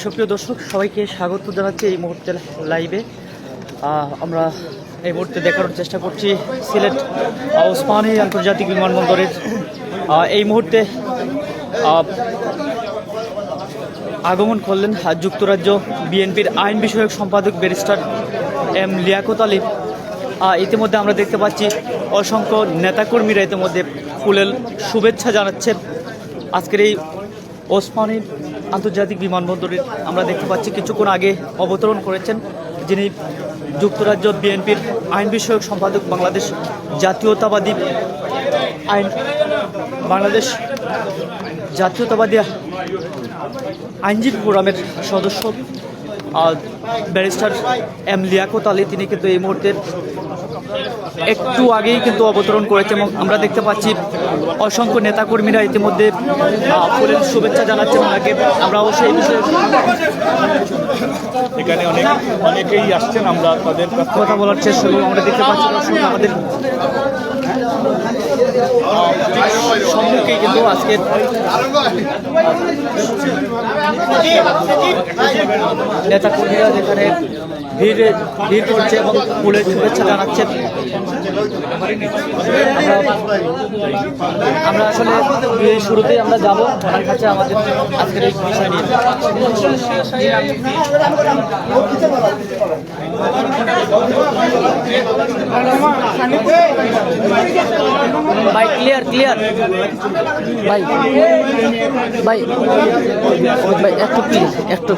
সুপ্রিয় দর্শক, সবাইকে স্বাগত জানাচ্ছি এই মুহূর্তে লাইভে আমরা এই মুহূর্তে দেখানোর চেষ্টা করছি সিলেট ওসমানী আন্তর্জাতিক বিমানবন্দরের। এই মুহূর্তে আগমন করলেন যুক্তরাজ্য বিএনপির আইন বিষয়ক সম্পাদক ব্যারিস্টার এম লিয়াকত আলী। ইতিমধ্যে আমরা দেখতে পাচ্ছি অসংখ্য নেতাকর্মীরা ইতিমধ্যে ফুলেল শুভেচ্ছা জানাচ্ছেন। আজকের এই ওসমানী আন্তর্জাতিক বিমানবন্দরের আমরা দেখতে পাচ্ছি কিছুক্ষণ আগে অবতরণ করেছেন, যিনি যুক্তরাজ্য বিএনপির আইন বিষয়ক সম্পাদক, বাংলাদেশ জাতীয়তাবাদী আইন, বাংলাদেশ জাতীয়তাবাদী আইনজীবী ফোরামের সদস্য ব্যারিস্টার এম লিয়াকত আলী। তিনি কিন্তু এই মুহূর্তে একটু আগেই কিন্তু অবতরণ করেছে এবং আমরা দেখতে পাচ্ছি অসংখ্য নেতাকর্মীরা ইতিমধ্যে ফুলের শুভেচ্ছা জানাচ্ছেন ওনাকে আমরা অবশ্যই বিষয়ে এখানে অনেক অনেকেই আসছেন আমরা তাদের কথা বলার চেষ্টা করব। আমরা দেখতে পাচ্ছি আমাদের কিন্তু আজকে নেতা কর্মীরা যেখানে ভিড় ভিড় করছে এবং ফুলের শুভেচ্ছা জানাচ্ছেন আমরা- আমরা আসলে শুরুতেই আমরা যাব ওনার কাছে আমাদের আজকের এই বিষয় নিয়ে। ভাই ক্লিয়ার ক্লিয়ার ভাই ভাই ভাই, একটু প্লিজ একটু।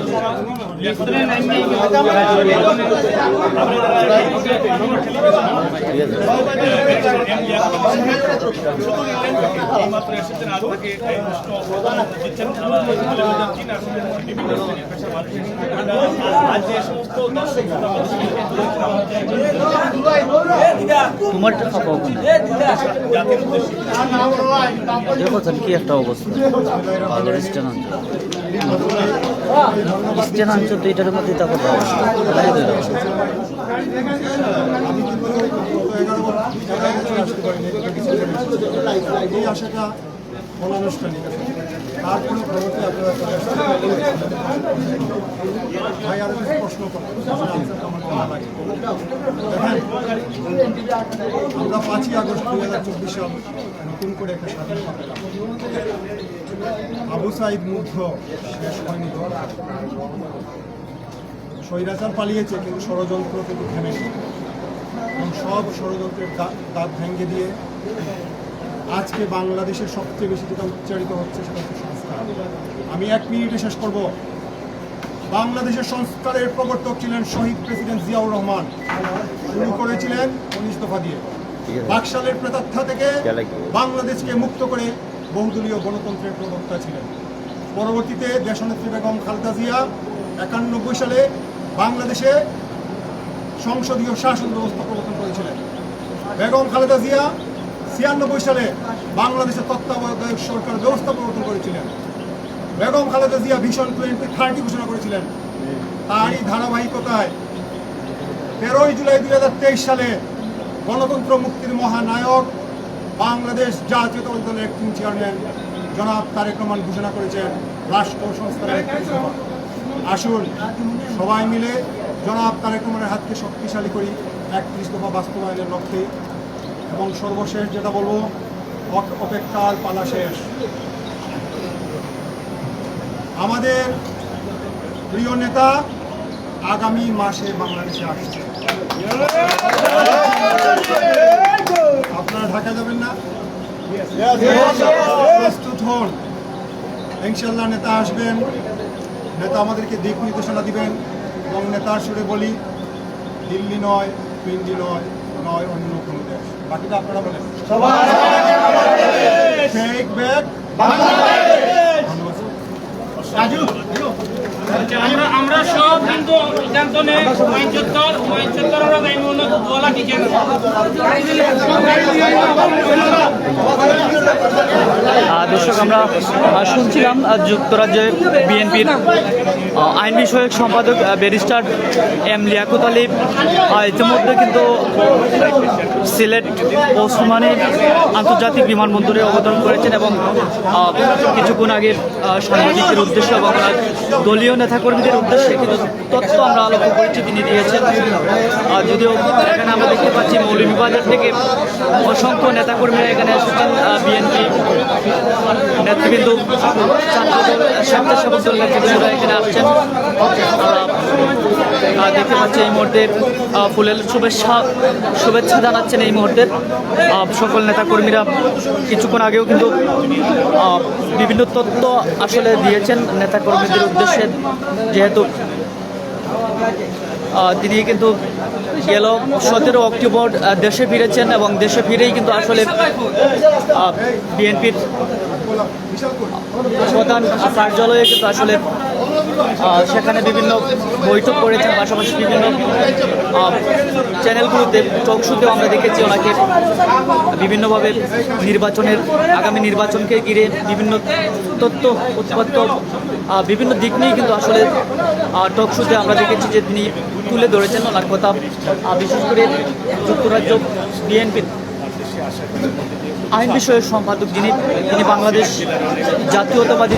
তোমারটা খাব দেখছেন কি একটা অবস্থা। ভালো অঞ্চল স্টেন অঞ্চল দুইটার মধ্যে কিছু প্রশ্ন আমার পাঁচই আগস্ট দুই হাজার চব্বিশ সাল নতুন করে একটা স্বাধীনতা পেলাম আবু সাইদ মুগ্ধ শেষ হয়নি। স্বৈরাচার পালিয়েছে, কিন্তু ষড়যন্ত্র কিন্তু থেমেনি এবং সব ষড়যন্ত্রের দাঁত ভেঙে দিয়ে আজকে বাংলাদেশের সবচেয়ে বেশি যেটা উচ্চারিত হচ্ছে সেটা হচ্ছে সংস্কার। আমি এক মিনিটে শেষ করব। বাংলাদেশের সংস্কারের প্রবর্তক ছিলেন শহীদ প্রেসিডেন্ট জিয়াউর রহমান। শুরু করেছিলেন উনিশ দফা দিয়ে। বাকশালের প্রেতাত্মা থেকে বাংলাদেশকে মুক্ত করে বহুদলীয় গণতন্ত্রের প্রবক্তা ছিলেন। পরবর্তীতে দেশনেত্রী বেগম খালেদা জিয়া একানব্বই সালে বাংলাদেশে সংসদীয় শাসন ব্যবস্থা প্রবর্তন করেছিলেন। বেগম খালেদা জিয়া ছিয়ানব্বই সালে বাংলাদেশের তত্ত্বাবধায়ক সরকার ব্যবস্থা প্রবর্তন করেছিলেন। বেগম খালেদা জিয়া ভীষণ টোয়েন্টি থার্টি ঘোষণা করেছিলেন। তারই ধারাবাহিকতায় তেরোই জুলাই দুই হাজার তেইশ সালে গণতন্ত্র মুক্তির মহানায়ক বাংলাদেশ জাতীয়তাবাদী দলের একটি চেয়ারম্যান জনাব তারেক রহমান ঘোষণা করেছেন, রাষ্ট্র দফা। আসুন সবাই মিলে জনাব তারেক রহমানের হাতকে শক্তিশালী করি একত্রিশ দফা বাস্তবায়নের লক্ষ্যে। এবং সর্বশেষ যেটা বলব অপ- অপেক্ষার পালা শেষ। আমাদের প্রিয় নেতা আগামী মাসে বাংলাদেশে আসছে। আপনারা ঢাকা যাবেন না? প্রস্তুত হন। ইনশাল্লাহ নেতা আসবেন। নেতা আমাদেরকে দিক নির্দেশনা দিবেন এবং নেতার সুরে বলি দিল্লি নয় পিন্ডি নয় নয় অন্য কোনো দেশ। বাকিটা আপনারা বলেন। আমরা আমরা সব কিন্তু সিদ্ধান্ত নেই পঁয়সত্তর পঁয়সত্তর আমরা যাইব না দর্শক, আমরা শুনছিলাম যুক্তরাজ্যে বিএনপির আইন বিষয়ক সম্পাদক ব্যারিস্টার এম লিয়াকুত আলী ইতিমধ্যে কিন্তু সিলেট ওসমানী আন্তর্জাতিক বিমানবন্দরে অবতরণ করেছেন এবং কিছুক্ষণ আগে সাংবাদিকদের উদ্দেশ্যে এবং দলীয় নেতাকর্মীদের উদ্দেশ্যে কিন্তু তথ্য আমরা আলোচনা করেছি তিনি দিয়েছেন। যদিও এখানে আমরা দেখতে পাচ্ছি মৌলভীবাজার থেকে অসংখ্য নেতাকর্মীরা এখানে বিএনপি নেতৃবৃন্দ ছাত্রদল স্বেচ্ছাসেবক দল নেতৃবৃন্দরা এখানে আসছেন। দেখতে পাচ্ছি এই মুহূর্তে ফুলের শুভেচ্ছা শুভেচ্ছা জানাচ্ছেন এই মুহূর্তে। সকল নেতাকর্মীরা কিছুক্ষণ আগেও কিন্তু বিভিন্ন তথ্য আসলে দিয়েছেন নেতাকর্মীদের উদ্দেশ্যে, যেহেতু তিনি কিন্তু গেল সতেরো অক্টোবর দেশে ফিরেছেন এবং দেশে ফিরেই কিন্তু আসলে বিএনপির প্রধান কার্যালয়ে কিন্তু আসলে সেখানে বিভিন্ন বৈঠক করেছেন, পাশাপাশি বিভিন্ন চ্যানেলগুলোতে টক শুতেও আমরা দেখেছি ওনাকে বিভিন্নভাবে নির্বাচনের, আগামী নির্বাচনকে ঘিরে বিভিন্ন তথ্য উৎপাদ্য বিভিন্ন দিক নিয়ে কিন্তু আসলে টক শুতে আমরা দেখেছি যে তিনি তুলে ধরেছেন ওনার কথা বিশেষ করে যুক্তরাজ্য বিএনপির। আইন বিষয়ের সম্পাদক যিনি, তিনি বাংলাদেশ জাতীয়তাবাদী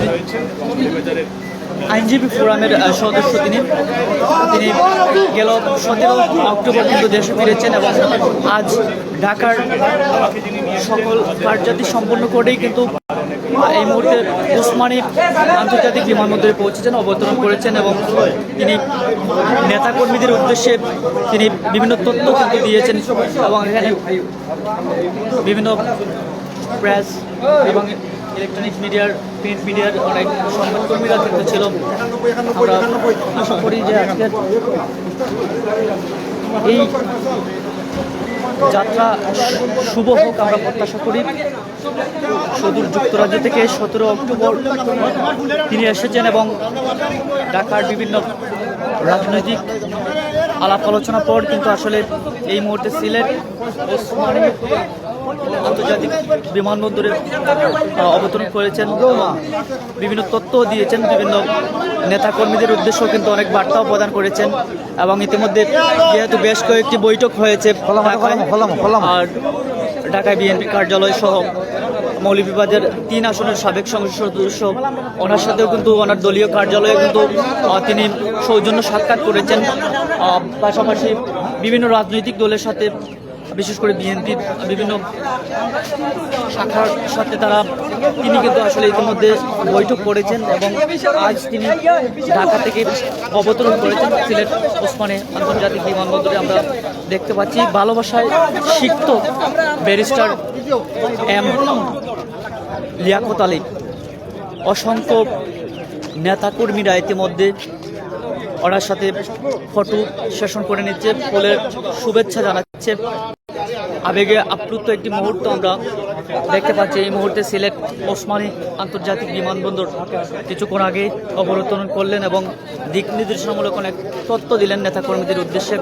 আইনজীবী ফোরামের সদস্য তিনি। তিনি গেল সতেরো অক্টোবর কিন্তু দেশে ফিরেছেন এবং আজ ঢাকার সকল কার্যাদি সম্পন্ন করেই কিন্তু এই মুহূর্তে উসমানী আন্তর্জাতিক বিমানবন্দরে পৌঁছেছেন, অবতরণ করেছেন এবং তিনি নেতাকর্মীদের উদ্দেশ্যে তিনি বিভিন্ন তথ্য কিন্তু দিয়েছেন এবং এখানে বিভিন্ন প্রেস এবং ইলেকট্রনিক মিডিয়ার প্রিন্ট মিডিয়ার অনেক সংবাদকর্মীরা কিন্তু ছিল। আমরা আশা করি যে আজকের এই যাত্রা শুভ হোক, আমরা প্রত্যাশা করি। সুদূর যুক্তরাজ্য থেকে সতেরো অক্টোবর তিনি এসেছেন এবং ঢাকার বিভিন্ন রাজনৈতিক আলাপ আলোচনার পর কিন্তু আসলে এই মুহূর্তে সিলেট ওসমানী আন্তর্জাতিক বিমানবন্দরে অবতরণ করেছেন। বিভিন্ন তথ্য দিয়েছেন বিভিন্ন নেতাকর্মীদের উদ্দেশ্যেও কিন্তু অনেক বার্তাও প্রদান করেছেন এবং ইতিমধ্যে যেহেতু বেশ কয়েকটি বৈঠক হয়েছে আর ঢাকায় বিএনপি কার্যালয় সহ মৌলভীবাজার তিন আসনের সাবেক সংসদ সদস্য, ওনার সাথেও কিন্তু ওনার দলীয় কার্যালয়ে কিন্তু তিনি সৌজন্য সাক্ষাৎ করেছেন। পাশাপাশি বিভিন্ন রাজনৈতিক দলের সাথে বিশেষ করে বিএনপির বিভিন্ন শাখার সাথে তারা তিনি কিন্তু আসলে ইতিমধ্যে বৈঠক করেছেন এবং আজ তিনি ঢাকা থেকে অবতরণ করেছেন সিলেট ওসমানে আন্তর্জাতিক বিমানবন্দরে আমরা দেখতে পাচ্ছি। ভালোবাসায় সিক্ত ব্যারিস্টার এম লিয়াকত আলী। অসংখ্য নেতাকর্মীরা ইতিমধ্যে ওনার সাথে ফটো সেশন করে নিচ্ছে। ফুলের শুভেচ্ছা জানাচ্ছে আবেগে আপ্লুত একটি মুহূর্ত আমরা দেখতে পাচ্ছি। এই মুহূর্তে সিলেট ওসমানী আন্তর্জাতিক বিমানবন্দর কিছুক্ষণ আগে অবতরণ করলেন এবং দিক নির্দেশনামূলক অনেক তথ্য দিলেন নেতাকর্মীদের উদ্দেশ্যে।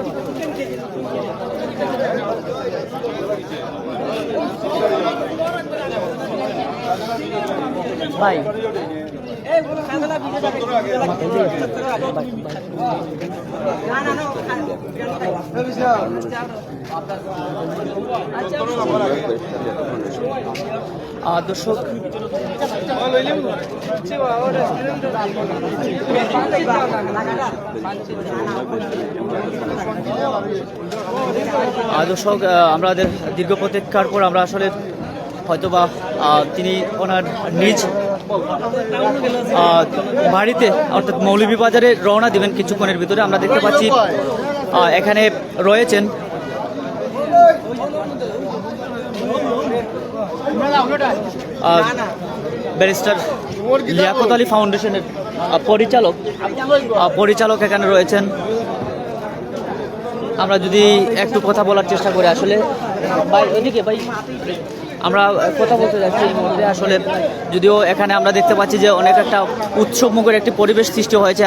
ভাই দর্শক দর্শক আমাদের দীর্ঘ প্রতীক্ষার পর আমরা আসলে হয়তোবা তিনি ওনার নিজ বাড়িতে, অর্থাৎ মৌলভীবাজারে রওনা দিবেন কিছুক্ষণের ভিতরে। আমরা দেখতে পাচ্ছি এখানে রয়েছেন। ব্যারিস্টার লিয়াকত আলী ফাউন্ডেশনের পরিচালক। পরিচালক এখানে রয়েছেন। আমরা যদি একটু কথা বলার চেষ্টা করি আসলে। ভাই ওইদিকে ভাই। আমরা কথা বলতে যাচ্ছি এই মুহূর্তে। আসলে যদিও এখানে আমরা দেখতে পাচ্ছি যে অনেক একটা উৎসবমুখের একটি পরিবেশ সৃষ্টি হয়েছে।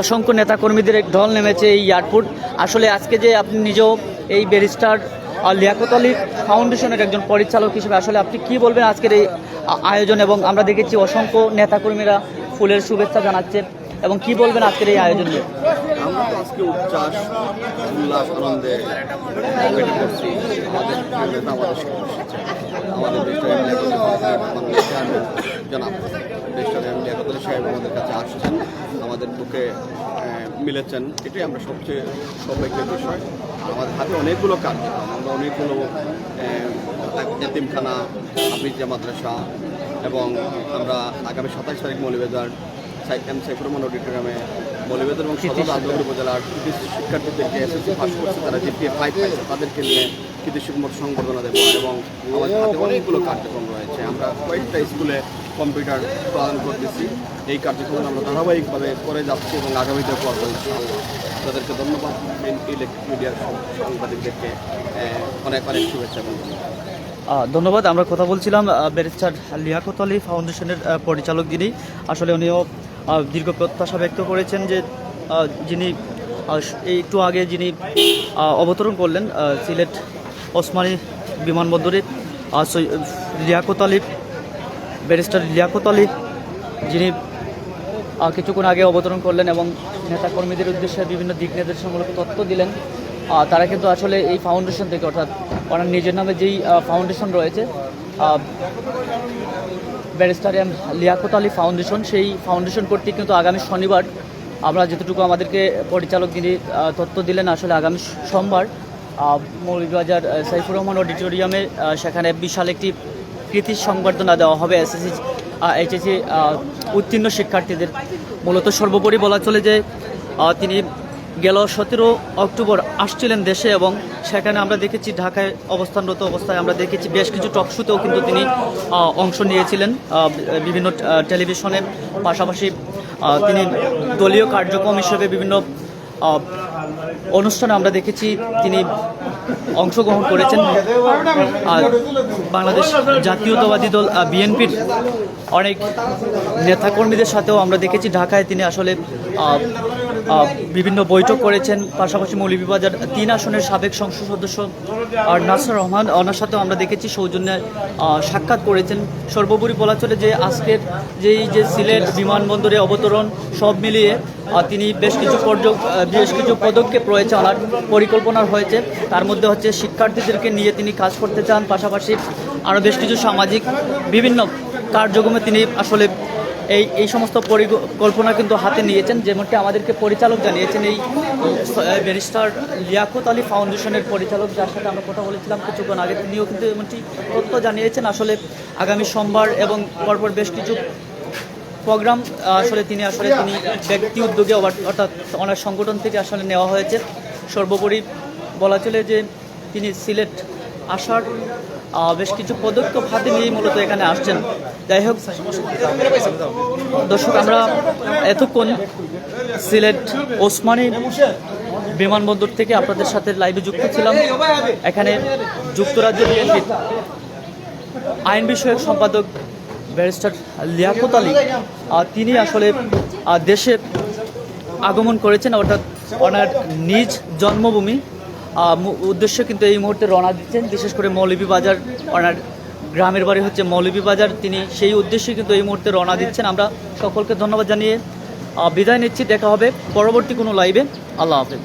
অসংখ্য নেতাকর্মীদের এক ঢল নেমেছে এই এয়ারপোর্ট। আসলে আজকে যে আপনি নিজেও এই ব্যারিস্টার লিয়াকত আলী ফাউন্ডেশনের একজন পরিচালক হিসেবে আসলে আপনি কি বলবেন আজকের এই আয়োজন এবং আমরা দেখেছি অসংখ্য নেতাকর্মীরা ফুলের শুভেচ্ছা জানাচ্ছে এবং কি বলবেন আজকের এই আয়োজন নিয়ে? আমরা তো আজকে উচ্ছ্বাস, উল্লাস, আনন্দে আমাদের আমাদের আমাদের সাহেব আমাদের কাছে আসছেন, আমাদের বুকে মিলেছেন। এটাই আমরা সবচেয়ে সৌভাগ্যের বিষয়। আমাদের হাতে অনেকগুলো কার্যক্রম, আমরা অনেকগুলো এতিমখানা হাফিজিয়া মাদ্রাসা এবং আমরা আগামী সাতাশ তারিখ মৌলবাজার সাই- এম সাইফুর রহমান অডিটোরিয়ামে মৌলবাজার এবং সদর রাজনগর উপজেলার কৃতি শিক্ষার্থীদেরকে এসএসসি পাস করছে, তারা জিপিএ ফাইভ পাইছে তাদেরকে নিয়ে কৃতি শিক্ষক সংবর্ধনা দেবো এবং আমাদের হাতে অনেকগুলো কার্যক্রম রয়েছে। আমরা কয়েকটা স্কুলে কম্পিউটার প্রদান করতেছি। এই কার্যক্রম আমরা ধারাবাহিকভাবে করে যাচ্ছি এবং আগামীতে করব তাদেরকে ধন্যবাদ। ইলেকট্রিক মিডিয়ার সাংবাদিকদেরকে অনেক অনেক শুভেচ্ছা এবং ধন্যবাদ। আমরা কথা বলছিলাম ব্যারিস্টার লিয়াকত আলী ফাউন্ডেশনের পরিচালক যিনি। আসলে উনিও দীর্ঘ প্রত্যাশা ব্যক্ত করেছেন যে যিনি একটু আগে যিনি অবতরণ করলেন সিলেট ওসমানী বিমানবন্দরে লিয়াকত আলী, ব্যারিস্টার লিয়াকত আলী, যিনি কিছুক্ষণ আগে অবতরণ করলেন এবং নেতাকর্মীদের উদ্দেশ্যে বিভিন্ন দিক নির্দেশনামূলক তথ্য দিলেন। তারা কিন্তু আসলে এই ফাউন্ডেশন থেকে, অর্থাৎ ওনার নিজের নামে যেই ফাউন্ডেশন রয়েছে barrister M Liaquat Ali foundation. সেই ফাউন্ডেশন কর্তৃক কিন্তু আগামী শনিবার আমরা যতটুকু আমাদেরকে পরিচালক যিনি তথ্য দিলেন, আসলে আগামী সোমবার মৌলভীবাজার সাইফুর রহমান অডিটোরিয়ামে সেখানে বিশাল একটি কৃতি সংবর্ধনা দেওয়া হবে। এসএসসি এইচএসসি উত্তীর্ণ শিক্ষার্থীদের। মূলত সর্বোপরি বলা চলে যে তিনি গেল সতেরো অক্টোবর আসছিলেন দেশে এবং সেখানে আমরা দেখেছি ঢাকায় অবস্থানরত অবস্থায় আমরা দেখেছি বেশ কিছু টকশুতেও কিন্তু তিনি অংশ নিয়েছিলেন বিভিন্ন টেলিভিশনের পাশাপাশি তিনি দলীয় কার্যক্রম হিসেবে বিভিন্ন অনুষ্ঠানে আমরা দেখেছি তিনি অংশগ্রহণ করেছেন। আর বাংলাদেশ জাতীয়তাবাদী দল বিএনপির অনেক নেতাকর্মীদের সাথেও আমরা দেখেছি ঢাকায় তিনি আসলে বিভিন্ন বৈঠক করেছেন, পাশাপাশি মৌলভীবাজার তিন আসনের সাবেক সংসদ সদস্য আর নাসর রহমান। ওনার সাথেও আমরা দেখেছি সৌজন্যে সাক্ষাৎ করেছেন। সর্বোপরি বলা চলে যে আজকের যেই যে সিলেট বিমানবন্দরে অবতরণ, সব মিলিয়ে তিনি বেশ কিছু পর্য- বেশ কিছু পদক্ষেপ রয়েছে ওনার পরিকল্পনা হয়েছে। তার মধ্যে হচ্ছে শিক্ষার্থীদেরকে নিয়ে তিনি কাজ করতে চান, পাশাপাশি আরও বেশ কিছু সামাজিক বিভিন্ন কার্যক্রমে তিনি আসলে এই এই সমস্ত পরিকল্পনা কিন্তু হাতে নিয়েছেন, যেমনটি আমাদেরকে পরিচালক জানিয়েছেন, এই ব্যারিস্টার লিয়াকত আলী ফাউন্ডেশনের পরিচালক, যার সাথে আমরা কথা বলেছিলাম কিছুক্ষণ আগে, তিনিও কিন্তু এমনটি তথ্য জানিয়েছেন। আসলে আগামী সোমবার এবং পরপর বেশ কিছু প্রোগ্রাম, আসলে তিনি আসলে তিনি ব্যক্তি উদ্যোগে অর্থাৎ ওনার সংগঠন থেকে আসলে নেওয়া হয়েছে। সর্বোপরি বলা চলে যে তিনি সিলেট আসার বেশ কিছু পদক্ষেপ হাতে নিয়ে মূলত এখানে আসছেন। যাই হোক, দর্শক, আমরা এতক্ষণ সিলেট ওসমানী বিমানবন্দর থেকে আপনাদের সাথে লাইভে যুক্ত ছিলাম। এখানে যুক্তরাজ্য বিএনপির আইন বিষয়ক সম্পাদক ব্যারিস্টার লিয়াকত আলী তিনি আসলে দেশে আগমন করেছেন, অর্থাৎ ওনার নিজ জন্মভূমি উদ্দেশ্যে কিন্তু এই মুহূর্তে রওনা দিচ্ছেন। বিশেষ করে মৌলভীবাজার ওনার গ্রামের বাড়ি হচ্ছে মৌলভীবাজার তিনি সেই উদ্দেশ্যে কিন্তু এই মুহূর্তে রওনা দিচ্ছেন। আমরা সকলকে ধন্যবাদ জানিয়ে বিদায় নিচ্ছি। দেখা হবে পরবর্তী কোনো লাইভে আল্লাহ হাফেজ।